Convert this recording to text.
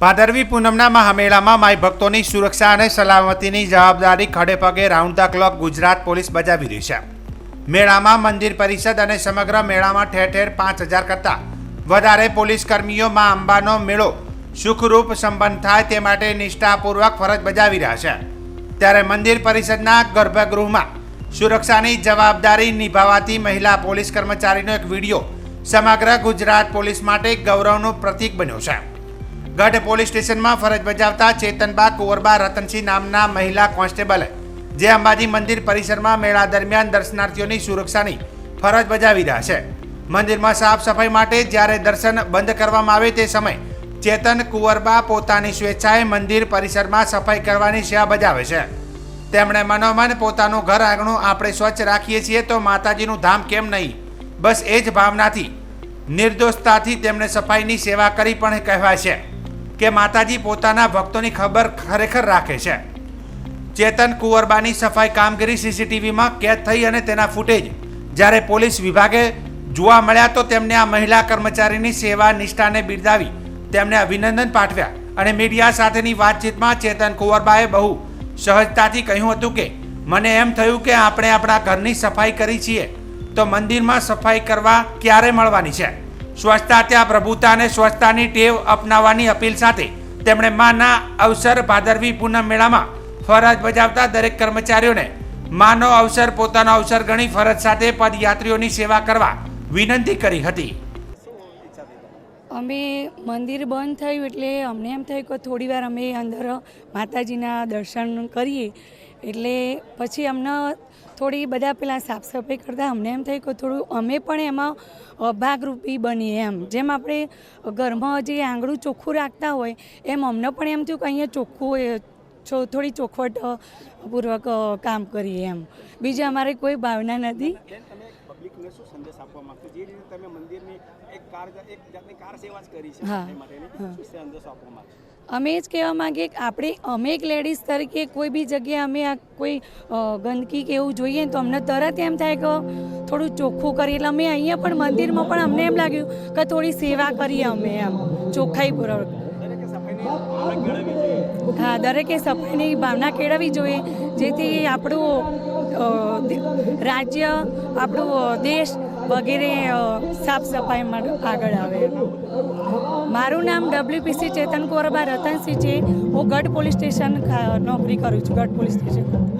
ભાદરવી પૂનમના મહામેળામાં માય ભક્તોની સુરક્ષા અને સલામતીની જવાબદારી ખડે પગે round the clock Gujarat police બજાવી રહી છે. મેળામાં મંદિર પરિષદ અને સમગ્ર મેળામાં ઠેર ઠેર પાંચ હજાર કરતાં વધારે પોલીસ કર્મીઓ માં અંબાનો મેળો સુખરૂપ સંપન્ન થાય તે માટે નિષ્ઠાપૂર્વક ફરજ બજાવી રહ્યા છે. ત્યારે મંદિર પરિષદના ગર્ભગૃહમાં સુરક્ષાની જવાબદારી નિભાવાતી મહિલા પોલીસ કર્મચારીનો એક વીડિયો સમગ્ર ગુજરાત પોલીસ માટે ગૌરવનું પ્રતીક બન્યો છે. ગઢ પોલીસ સ્ટેશનમાં ફરજ બજાવતા ચેતનબા કુંવરબા રતનસિંહ નામના મહિલા કોન્સ્ટેબલે જે અંબાજી મંદિર પરિસરમાં મેળા દરમિયાન દર્શનાર્થીઓની સુરક્ષાની ફરજ બજાવી રહ્યા છે. મંદિરમાં સાફ સફાઈ માટે જ્યારે દર્શન બંધ કરવામાં આવે તે સમયે ચેતન કુંવરબા પોતાની સ્વેચ્છાએ મંદિર પરિસરમાં સફાઈ કરવાની સેવા બજાવે છે. તેમણે મનોમન પોતાનું ઘર આંગણું આપણે સ્વચ્છ રાખીએ છીએ તો માતાજીનું ધામ કેમ નહીં? બસ એ જ ભાવનાથી, નિર્દોષતાથી તેમણે સફાઈની સેવા કરી પણ કહેવાય છે. કે માતાજી પોતાના ભક્તોની ખબર ખરેખર રાખે છે. ચેતન કુંવરબાની સફાઈ કામગીરી સીસીટીવીમાં કેદ થઈ અને તેના ફૂટેજ જ્યારે પોલીસ વિભાગે જોવા મળ્યા તો તેમને આ મહિલા કર્મચારીની સેવા નિષ્ઠાને બિરદાવી તેમને અભિનંદન પાઠવ્યા અને મીડિયા સાથેની વાતચીતમાં ચેતન કુંવરબાએ બહુ સહજતાથી કહ્યું હતું કે, મને એમ થયું કે આપણે આપણા ઘરની સફાઈ કરી છીએ, તો મંદિરમાં સફાઈ કરવા ક્યારે મળવાની છે? સ્વચ્છતા ત્યાં પ્રભુતા અને સ્વચ્છતાની ટેવ અપનાવવાની અપીલ સાથે તેમણે માના અવસર ભાદરવી પૂનમ મેળામાં ફરજ બજાવતા દરેક કર્મચારીઓને માનો અવસર, પોતાનો અવસર ગણી ફરજ સાથે પદયાત્રીઓની સેવા કરવા વિનંતી કરી હતી. અમે મંદિર બંધ થયું એટલે અમને એમ થયું કે થોડી વાર અમે અંદર માતાજીના દર્શન કરીએ. એટલે પછી અમને થોડી બધા પેલા સાફ સફાઈ કરતાં અમને એમ થયું કે થોડું અમે પણ એમાં ભાગરૂપી બનીએ એમ. જેમ આપણે ઘરમાં જે આંગળું ચોખ્ખું રાખતા હોય, એમ અમને પણ એમ થયું કે અહીંયા ચોખ્ખું થોડી ચોખવટ પૂર્વક કામ કરીએ એમ. બીજી અમારે કોઈ ભાવના નથી. બેન શું સંદેશ આપવા માંગશો જે રીતે તમે મંદિરની એક કાર એક જાતની કાર સેવા જ કરી છે શું સંદેશ આપવા માંગશો? અમે જ કહેવા માંગીએ કે આપણે અમે એક લેડીઝ તરીકે કોઈ બી જગ્યાએ અમે આ કોઈ ગંદકી કે એવું જોઈએ તો અમને તરત એમ થાય કે થોડું ચોખ્ખું કરીએ. એટલે અમે અહીંયા પણ મંદિરમાં પણ અમને એમ લાગ્યું કે થોડી સેવા કરીએ અમે એમ ચોખ્ખાઈપૂર્વક કેળવવી જોઈએ. હા દરેકે સફાઈની ભાવના કેળવવી જોઈએ. જેથી આપણું રાજ્ય, આપણું દેશ વગેરે સાફ સફાઈ આગળ આવે. મારું નામ ડબ્લ્યુપીસી ચેતન કોરબા રતનસિંહ છે. હું ગઢ પોલીસ સ્ટેશન નોકરી કરું છું, ગઢ પોલીસ સ્ટેશન.